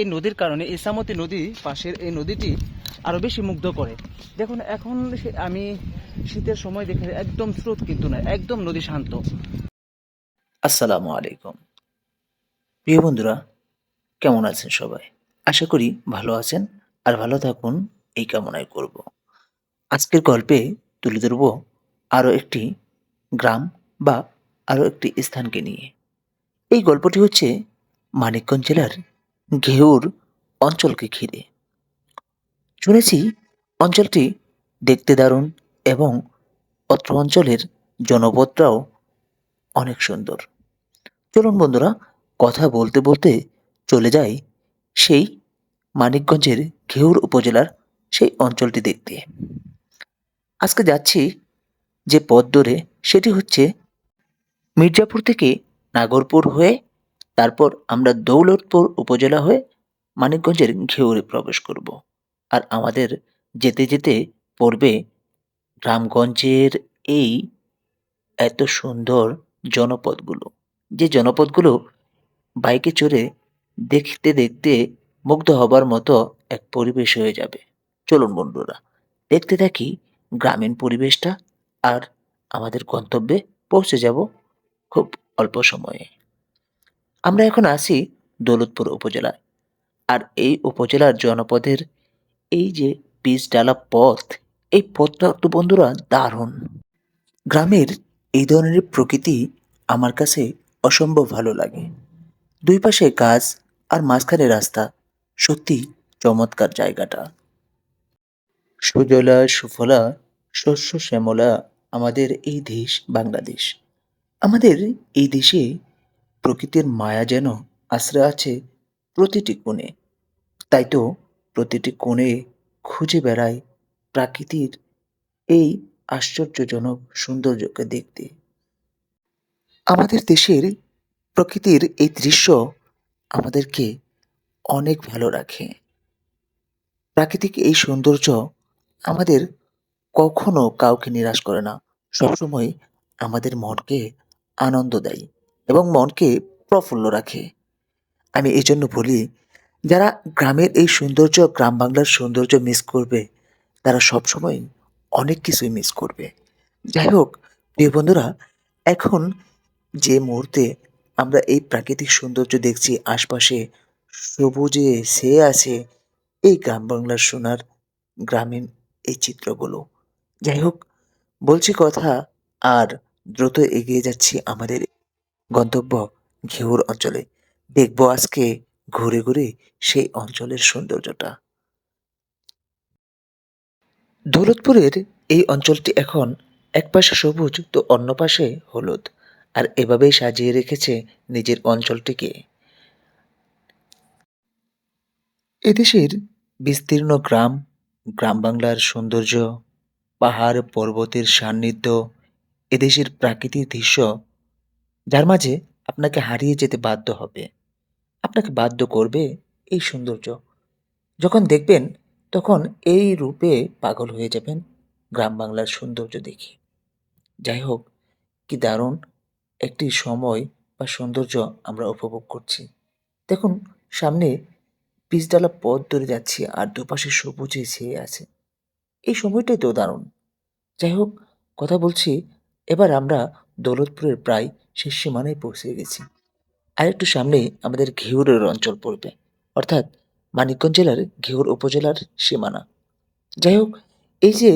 এই নদীর কারণে ইসামতি নদী পাশের এই নদীটি আরও বেশি মুগ্ধ করে। দেখুন, এখন আমি শীতের সময় দেখে একদম স্রোত কিন্তু নয়, একদম নদী শান্ত। আসসালামু আলাইকুম। প্রিয় বন্ধুরা, কেমন আছেন সবাই? আশা করি ভালো আছেন আর ভালো থাকুন, এই কামনাই করব। আজকের গল্পে তুলে ধরব আরও একটি গ্রাম বা আরও একটি স্থানকে নিয়ে। এই গল্পটি হচ্ছে মানিকগঞ্জ জেলার ঘেউর অঞ্চলকে ঘিরে। শুনেছি অঞ্চলটি দেখতে দারুণ এবং অত্র অঞ্চলের জনপদটাও অনেক সুন্দর। চলুন বন্ধুরা, কথা বলতে বলতে চলে যাই সেই মানিকগঞ্জের ঘেউর উপজেলার সেই অঞ্চলটি দেখতে। আজকে যাচ্ছি যে পথ ধরে, সেটি হচ্ছে মির্জাপুর থেকে নাগরপুর হয়ে তারপর আমরা দৌলতপুর উপজেলা হয়ে মানিকগঞ্জের ঘেউরে প্রবেশ করব। আর আমাদের যেতে যেতে পড়বে গ্রামগঞ্জের এই এত সুন্দর জনপদগুলো। যে জনপদগুলো বাইকে চড়ে দেখতে দেখতে মুগ্ধ হবার মতো এক পরিবেশ হয়ে যাবে। চলুন বন্ধুরা, দেখতে থাকি গ্রামীণ পরিবেশটা আর আমাদের গন্তব্যে পৌঁছে যাব খুব অল্প সময়ে। আমরা এখন আসি দৌলতপুর উপজেলায়। আর এই উপজেলার জনপদের এই যে পিচ ডালা পথ, এই পথটা তো বন্ধুরা দারুণ। গ্রামের এই ধরনের প্রকৃতি আমার কাছে অসম্ভব ভালো লাগে। দুই পাশে গাছ আর মাঝখানে রাস্তা, সত্যি চমৎকার জায়গাটা। সুজলা সুফলা, শস্য শ্যামলা আমাদের এই দেশ বাংলাদেশ। আমাদের এই দেশে প্রকৃতির মায়া যেন আশ্রয় আছে প্রতিটি কোণে। তাই তো প্রতিটি কোণে খুঁজে বেড়ায় প্রাকৃতির এই আশ্চর্যজনক সৌন্দর্যকে দেখতে। আমাদের দেশের প্রকৃতির এই দৃশ্য আমাদেরকে অনেক ভালো রাখে। প্রাকৃতিক এই সৌন্দর্য আমাদের কখনো কাউকে নিরাশ করে না। সবসময় আমাদের মনকে আনন্দ দেয়। এবং মনকে প্রফুল্ল রাখে। আমি এই জন্য বলি, যারা গ্রামের এই সৌন্দর্য, গ্রাম বাংলার সৌন্দর্য মিস করবে, তারা সবসময় অনেক কিছুই মিস করবে। যাই হোক, প্রিয় বন্ধুরা, এখন যে মুহূর্তে আমরা এই প্রাকৃতিক সৌন্দর্য দেখছি, আশপাশে সবুজে সে আছে এই গ্রাম বাংলার সোনার গ্রামীণ এই চিত্রগুলো। যাই হোক, বলছি কথা, আর দ্রুত এগিয়ে যাচ্ছি আমাদের গন্তব্য ঘেউর অঞ্চলে। দেখব আজকে ঘুরে ঘুরে সেই অঞ্চলের সৌন্দর্যটা। দৌলতপুরের এই অঞ্চলটি এখন এক পাশে সবুজ, তো অন্য পাশে হলুদ, আর এভাবেই সাজিয়ে রেখেছে নিজের অঞ্চলটিকে। এদেশের বিস্তীর্ণ গ্রাম গ্রাম বাংলার সৌন্দর্য, পাহাড় পর্বতের সান্নিধ্য, এদেশের প্রাকৃতিক দৃশ্য যার মাঝে আপনাকে হারিয়ে যেতে বাধ্য হবে। আপনাকে বাধ্য করবে এই সৌন্দর্য। যখন দেখবেন, তখন এই রূপে পাগল হয়ে যাবেন গ্রাম বাংলার সৌন্দর্য দেখে। যাই হোক, কি দারুণ একটি সময় বা সৌন্দর্য আমরা উপভোগ করছি। দেখুন, সামনে পিচডালা পথ ধরে যাচ্ছি আর দুপাশে সবুজে ছেয়ে আছে। এই সময়টাই তো দারুণ। যাই হোক, কথা বলছি, এবার আমরা দৌলতপুরের প্রায় শেষ সীমানায় পৌঁছে গেছি। আর একটু সামনে আমাদের ঘিউরের অঞ্চল পড়বে, অর্থাৎ মানিকগঞ্জ জেলার ঘিউর উপজেলার সীমানা। যাই হোক, এই যে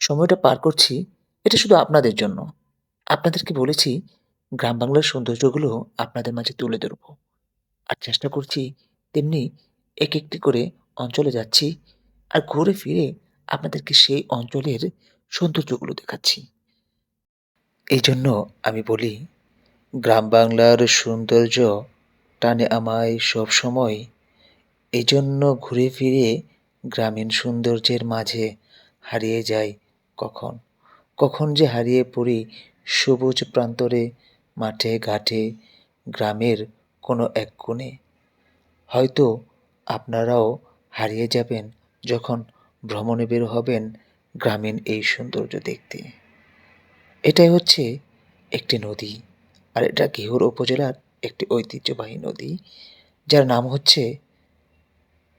সময়টা পার করছি, এটা শুধু আপনাদের জন্য। আপনাদেরকে বলেছি, গ্রাম বাংলার সৌন্দর্যগুলো আপনাদের মাঝে তুলে ধরব। আর চেষ্টা করছি তেমনি এক একটি করে অঞ্চলে যাচ্ছি আর ঘুরে ফিরে আপনাদেরকে সেই অঞ্চলের সৌন্দর্যগুলো দেখাচ্ছি। এই জন্য আমি বলি, গ্রাম বাংলার সৌন্দর্য টানে আমায় সব সময়। এই জন্য ঘুরে ফিরে গ্রামীণ সৌন্দর্যের মাঝে হারিয়ে যাই কখন। কখন যে হারিয়ে পড়ি সবুজ প্রান্তরে, মাঠে ঘাটে, গ্রামের কোনো এক কোণে। হয়তো আপনারাও হারিয়ে যাবেন যখন ভ্রমণে বের হবেন গ্রামীণ এই সৌন্দর্য দেখতে। এটাই হচ্ছে একটি নদী। আর এটা ঘিহুর উপজেলার একটি ঐতিহ্যবাহী নদী, যার নাম হচ্ছে,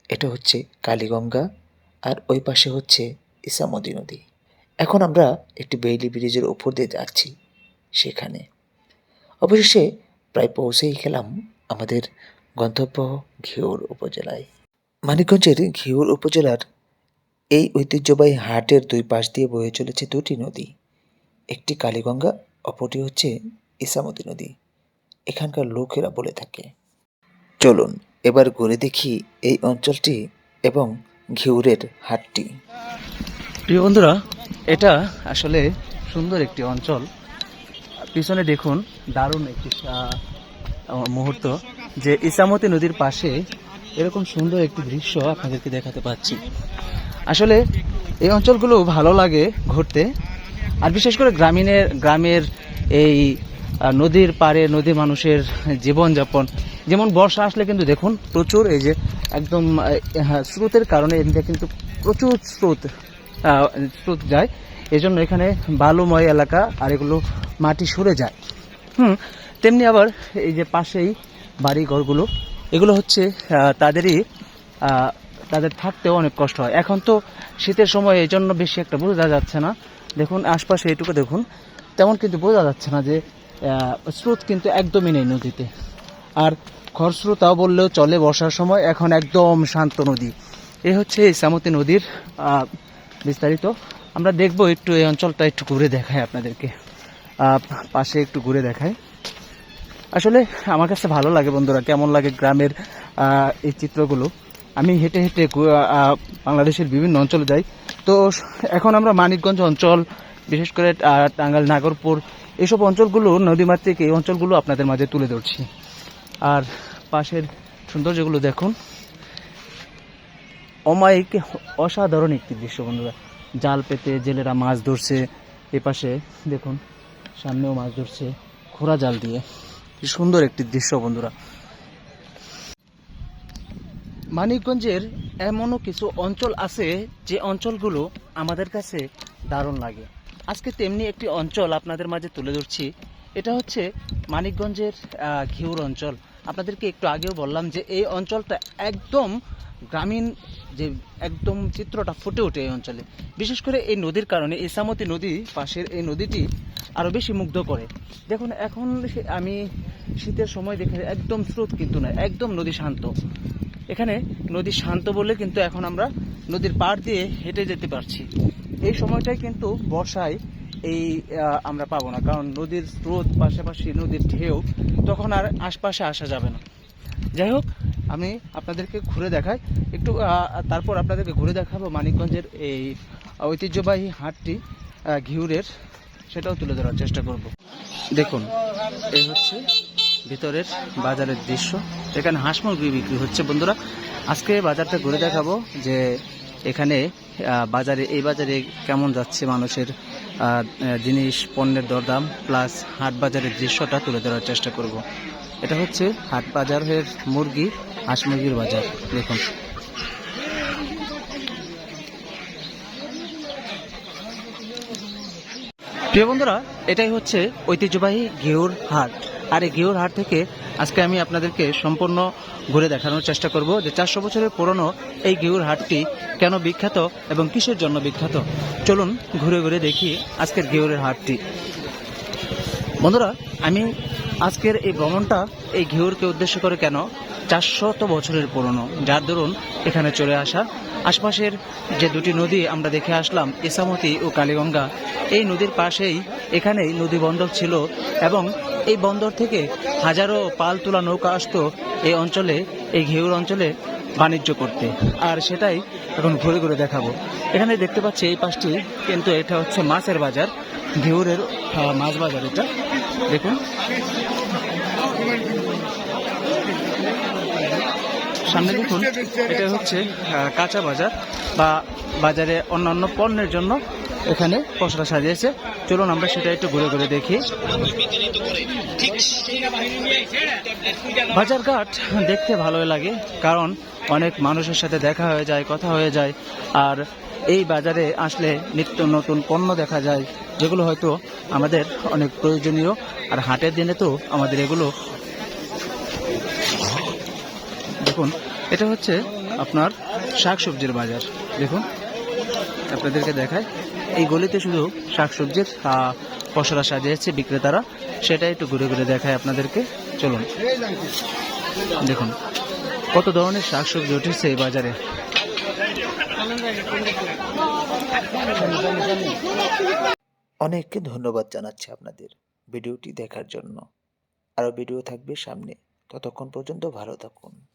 এটা হচ্ছে কালীগঙ্গা, আর ওই পাশে হচ্ছে ইসামতি নদী। এখন আমরা একটি বেইলি ব্রিজের ওপর দিয়ে যাচ্ছি সেখানে। অবশেষে প্রায় পৌঁছেই গেলাম আমাদের গন্তব্য ঘিওর উপজেলায়। মানিকগঞ্জের ঘিওর উপজেলার এই ঐতিহ্যবাহী হাটের দুই পাশ দিয়ে বয়ে চলেছে দুটি নদী। একটি কালীগঙ্গা, অপরটি হচ্ছে ইসামতি নদী। এখানকার লোকেরা বলে থাকে। চলুন, এবার ঘুরে দেখি এই অঞ্চলটি এবং ঘিউরের হাটটি। প্রিয় বন্ধুরা, এটা আসলে সুন্দর একটি অঞ্চল। পিছনে দেখুন, দারুণ একটি মুহূর্ত যে ইসামতি নদীর পাশে এরকম সুন্দর একটি দৃশ্য আপনাদেরকে দেখাতে পাচ্ছি। আসলে এই অঞ্চলগুলো ভালো লাগে ঘুরতে। আর বিশেষ করে গ্রামীণের গ্রামের এই নদীর পাড়ে নদী মানুষের জীবনযাপন। যেমন বর্ষা আসলে কিন্তু দেখুন প্রচুর এই যে একদম হ্যাঁ, স্রোতের কারণে এদিকে কিন্তু প্রচুর স্রোত স্রোত যায়। এজন্য এখানে বালুময় এলাকা আর এগুলো মাটি সরে যায়। হুম তেমনি আবার এই যে পাশেই বাড়ি ঘরগুলো এগুলো হচ্ছে তাদেরই তাদের থাকতেও অনেক কষ্ট হয়। এখন তো শীতের সময় এই জন্য বেশি একটা বোঝা যাচ্ছে না। দেখুন, আশপাশে এইটুকু দেখুন, তেমন কিন্তু বোঝা যাচ্ছে না যে স্রোত কিন্তু একদমই নেই নদীতে। আর খরস্রোতাও বললেও চলে বর্ষার সময়, এখন একদম শান্ত নদী। এ হচ্ছে এই সামতি নদীর বিস্তারিত। আমরা দেখব একটু এই অঞ্চলটা একটু ঘুরে দেখাই আপনাদেরকে। পাশে একটু ঘুরে দেখাই। আসলে আমার কাছে ভালো লাগে বন্ধুরা, কেমন লাগে গ্রামের এই চিত্রগুলো। আমি হেঁটে হেঁটে বাংলাদেশের বিভিন্ন অঞ্চলে যাই। তো এখন আমরা মানিকগঞ্জ অঞ্চল বিশেষ করে আহ, টাঙ্গাইল নাগরপুর এইসব অঞ্চলগুলো নদীমাতৃক এই অঞ্চলগুলো আপনাদের মাঝে তুলে ধরছি। আর পাশের সৌন্দর্যগুলো দেখুন। অমায়িক অসাধারণ একটি দৃশ্য বন্ধুরা। জাল পেতে জেলেরা মাছ ধরছে এ পাশে দেখুন সামনেও মাছ ধরছে খোরা জাল দিয়ে। কি সুন্দর একটি দৃশ্য বন্ধুরা। মানিকগঞ্জের এমনও কিছু অঞ্চল আছে যে অঞ্চলগুলো আমাদের কাছে দারুণ লাগে। আজকে তেমনি একটি অঞ্চল আপনাদের মাঝে তুলে ধরছি। এটা হচ্ছে মানিকগঞ্জের ঘিউর অঞ্চল। আপনাদেরকে একটু আগেও বললাম যে এই অঞ্চলটা একদম গ্রামীণ যে একদম চিত্রটা ফুটে ওঠে এই অঞ্চলে। বিশেষ করে এই নদীর কারণে, ইসামতি নদী পাশের এই নদীটি আরও বেশি মুগ্ধ করে। দেখুন, এখন আমি শীতের সময় দেখে একদম স্রোত কিন্তু নয়, একদম নদী শান্ত। এখানে নদী শান্ত বলে কিন্তু এখন আমরা নদীর পাড় দিয়ে হেঁটে যেতে পারছি। এই সময়টাই কিন্তু বর্ষায় এই আমরা পাবো না, কারণ নদীর স্রোত পাশাপাশি নদীর ঢেউ তখন আর আশপাশে আসা যাবে না। যাই হোক, আমি আপনাদেরকে ঘুরে দেখাই। একটু তারপর আপনাদেরকে ঘুরে দেখাবো মানিকগঞ্জের এই ঐতিহ্যবাহী হাটটি ঘিউরের, সেটাও তুলে ধরার চেষ্টা করব। দেখুন, এই হচ্ছে ভিতরের বাজারের দৃশ্য। এখানে হাঁস মুরগি বিক্রি হচ্ছে বন্ধুরা। আজকে বাজারটা ঘুরে দেখাবো যে এখানে বাজারে, এই বাজারে কেমন যাচ্ছে মানুষের জিনিস, পণ্যের দরদাম, প্লাস হাট বাজারের দৃশ্যটা তুলে ধরার চেষ্টা করব। এটা হচ্ছে হাট বাজারের মুরগি, হাঁস মুরগির বাজার। দেখুন। প্রিয় বন্ধুরা, এটাই হচ্ছে ঐতিহ্যবাহী ঘেউর হাট। আর এই ঘেউর হাট থেকে আজকে আমি আপনাদেরকে সম্পূর্ণ ঘুরে দেখানোর চেষ্টা করব যে চারশো বছরের পুরনো এই ঘেউর হাটটি কেন বিখ্যাত এবং কিসের জন্য বিখ্যাত। চলুন ঘুরে ঘুরে দেখি আজকের ঘেউরের হাটটি। বন্ধুরা, আমি আজকের এই ভ্রমণটা এই ঘেউরকে উদ্দেশ্য করে কেন চারশত বছরের পুরনো? যার দরুন এখানে চলে আসা। আশপাশের যে দুটি নদী আমরা দেখে আসলাম, ইসামতি ও কালীগঙ্গা, এই নদীর পাশেই এখানেই নদী বন্দর ছিল এবং এই বন্দর থেকে হাজারো পাল তোলা নৌকা আসতো এই অঞ্চলে, এই ঘেউর অঞ্চলে বাণিজ্য করতে। আর সেটাই এখন ঘুরে ঘুরে দেখাবো। এখানে দেখতে পাচ্ছি এই পাশটি, কিন্তু এটা হচ্ছে মাছের বাজার, ঘেউরের মাছ বাজার এটা। দেখুন। সামনে দেখুন, এটা হচ্ছে কাঁচা বাজার বা বাজারে অন্যান্য পণ্যের জন্য এখানে পশরা সাজিয়েছে। চলুন আমরা সেটা একটু ঘুরে ঘুরে দেখি। বাজারঘাট দেখতে ভালোই লাগে, কারণ অনেক মানুষের সাথে দেখা হয়ে যায়, কথা হয়ে যায়, আর এই বাজারে আসলে নিত্য নতুন পণ্য দেখা যায়, যেগুলো হয়তো আমাদের অনেক প্রয়োজনীয়, আর হাটের দিনে তো আমাদের এগুলো দেখুন, এটা হচ্ছে আপনার শাকসবজির বাজার, দেখুন, আপনাদেরকে দেখায় এই গলিতে শুধু শাকসবজির পসরা সাজিয়েছে বিক্রেতারা সেটাই একটু ঘুরে ঘুরে দেখায় আপনাদেরকে। চলুন। দেখুন, কত ধরনের শাকসবজি উঠেছে এই বাজারে? অনেককে ধন্যবাদ জানাচ্ছি আপনাদের ভিডিওটি দেখার জন্য। আরও ভিডিও থাকবে সামনে। ততক্ষণ পর্যন্ত ভালো থাকুন।